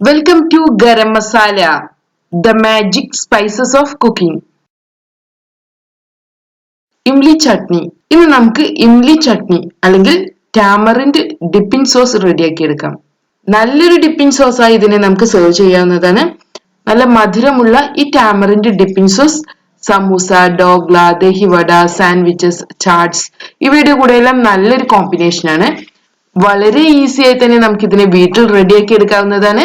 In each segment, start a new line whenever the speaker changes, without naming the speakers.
Welcome to garam masala the magic spices of cooking imli chutney ഇന്ന് നമുക്ക് ഇംലി ചട്നി അല്ലെങ്കിൽ ടാമറിന്റെ dipping sauce റെഡിയാക്കി എടുക്കാം. നല്ലൊരു ഡിപ്പിംഗ് സോസായി ഇതിനെ നമുക്ക് സെർവ് ചെയ്യാവുന്നതാണ്. നല്ല മധുരമുള്ള ഈ ടാമറിന്റെ dipping sauce samosa dhokla dahivada sandwiches chaats ഇവയുടെ കൂടെയെല്ലാം നല്ലൊരു കോമ്പിനേഷൻ ആണ്. വളരെ ഈസി ആയി തന്നെ നമുക്ക് ഇതിനെ വീട്ടിൽ റെഡിയാക്കി എടുക്കാവുന്നതാണ്.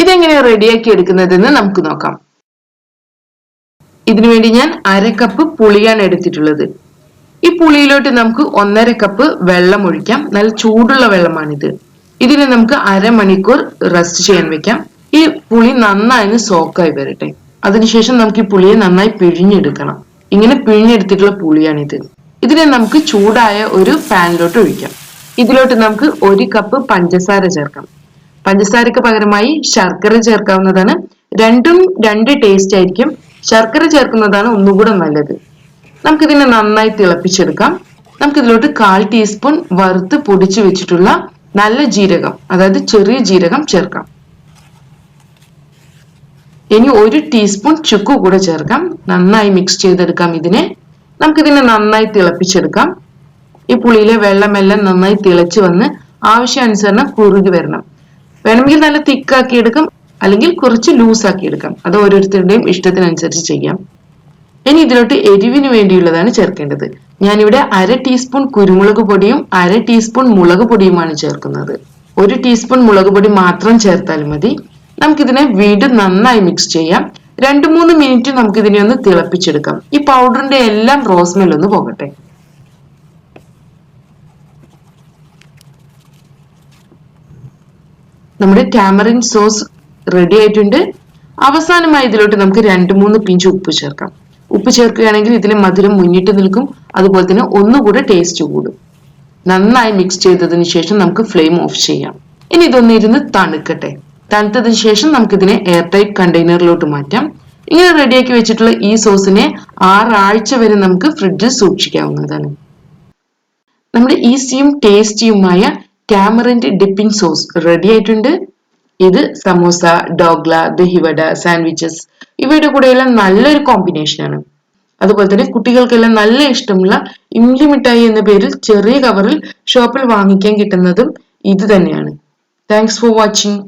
ഇതെങ്ങനെ റെഡിയാക്കി എടുക്കുന്നതെന്ന് നമുക്ക് നോക്കാം. ഇതിനുവേണ്ടി ഞാൻ അര കപ്പ് പുളിയാണ് എടുത്തിട്ടുള്ളത്. ഈ പുളിയിലോട്ട് നമുക്ക് ഒന്നര കപ്പ് വെള്ളം ഒഴിക്കാം. നല്ല ചൂടുള്ള വെള്ളമാണിത്. ഇതിനെ നമുക്ക് അരമണിക്കൂർ റെസ്റ്റ് ചെയ്യാൻ വെക്കാം. ഈ പുളി നന്നായി സോക്കായി വരട്ടെ. അതിനുശേഷം നമുക്ക് ഈ പുളിയെ നന്നായി പിഴിഞ്ഞെടുക്കണം. ഇങ്ങനെ പിഴിഞ്ഞെടുത്തിട്ടുള്ള പുളിയാണിത്. ഇതിനെ നമുക്ക് ചൂടായ ഒരു പാനിലോട്ട് ഒഴിക്കാം. ഇതിലോട്ട് നമുക്ക് ഒരു കപ്പ് പഞ്ചസാര ചേർക്കാം. പഞ്ചസാരക്ക് പകരമായി ശർക്കര ചേർക്കാവുന്നതാണ്. രണ്ടും രണ്ട് ടേസ്റ്റ് ആയിരിക്കും. ശർക്കര ചേർക്കുന്നതാണ് ഒന്നുകൂടെ നല്ലത്. നമുക്കിതിനെ നന്നായി തിളപ്പിച്ചെടുക്കാം. നമുക്കിതിലോട്ട് കാൽ ടീസ്പൂൺ വറുത്ത് പൊടിച്ചു വെച്ചിട്ടുള്ള നല്ല ജീരകം അതായത് ചെറിയ ജീരകം ചേർക്കാം. ഇനി ഒരു ടീസ്പൂൺ ചുക്ക് കൂടെ ചേർക്കാം. നന്നായി മിക്സ് ചെയ്തെടുക്കാം ഇതിനെ. നമുക്കിതിനെ നന്നായി തിളപ്പിച്ചെടുക്കാം. ഈ പുളിയിലെ വെള്ളമെല്ലാം നന്നായി തിളച്ചു വന്ന് ആവശ്യാനുസരണം കുറുകി വരണം. വേണമെങ്കിൽ നല്ല തിക്കാക്കി എടുക്കാം. അല്ലെങ്കിൽ കുറച്ച് ലൂസ് ആക്കി എടുക്കാം. അത് ഓരോരുത്തരുടെയും ഇഷ്ടത്തിനനുസരിച്ച് ചെയ്യാം. ഇനി ഇതിലോട്ട് എരിവിന് വേണ്ടിയുള്ളതാണ് ചേർക്കേണ്ടത്. ഞാനിവിടെ അര ടീസ്പൂൺ കുരുമുളക് പൊടിയും അര ടീസ്പൂൺ മുളക് പൊടിയുമാണ് ചേർക്കുന്നത്. ഒരു ടീസ്പൂൺ മുളക് പൊടി മാത്രം ചേർത്താൽ മതി. നമുക്കിതിനെ വീണ്ടും നന്നായി മിക്സ് ചെയ്യാം. രണ്ട് മൂന്ന് മിനിറ്റ് നമുക്കിതിനെ ഒന്ന് തിളപ്പിച്ചെടുക്കാം. ഈ പൗഡറിന്റെ എല്ലാം റോസ്മെൽ ഒന്ന് പോകട്ടെ. നമ്മുടെ ടാമറിൻ സോസ് റെഡി ആയിട്ടുണ്ട്. അവസാനമായി ഇതിലോട്ട് നമുക്ക് രണ്ട് മൂന്ന് പിഞ്ച് ഉപ്പ് ചേർക്കാം. ഉപ്പ് ചേർക്കുകയാണെങ്കിൽ ഇതിലെ മധുരം മുന്നിട്ട് നിൽക്കും. അതുപോലെ തന്നെ ഒന്നുകൂടെ ടേസ്റ്റ് കൂടും. നന്നായി മിക്സ് ചെയ്തതിന് ശേഷം നമുക്ക് ഫ്ലെയിം ഓഫ് ചെയ്യാം. ഇനി ഇതൊന്ന് ഇരുന്ന് തണുക്കട്ടെ. തണുത്തതിന് ശേഷം നമുക്കിതിനെ എയർ ടൈറ്റ് കണ്ടെയ്നറിലോട്ട് മാറ്റാം. ഇങ്ങനെ റെഡിയാക്കി വെച്ചിട്ടുള്ള ഈ സോസിനെ ആറാഴ്ച വരെ നമുക്ക് ഫ്രിഡ്ജിൽ സൂക്ഷിക്കാവുന്നതാണ്. നമ്മുടെ ഈസിയും ടേസ്റ്റിയുമായ ടാമറിന്റെ ഡിപ്പിംഗ് സോസ് റെഡി ആയിട്ടുണ്ട്. ഇത് സമോസ ഡോഗ്ല ദഹിവട സാൻഡ്വിച്ചസ്. ഇവയുടെ കൂടെയെല്ലാം നല്ലൊരു കോമ്പിനേഷൻ ആണ്. അതുപോലെ തന്നെ കുട്ടികൾക്കെല്ലാം നല്ല ഇഷ്ടമുള്ള ഇംലി മിഠായി എന്ന പേരിൽ ചെറിയ കവറിൽ ഷോപ്പിൽ വാങ്ങിക്കാൻ കിട്ടുന്നതും ഇത് തന്നെയാണ്. Thanks for watching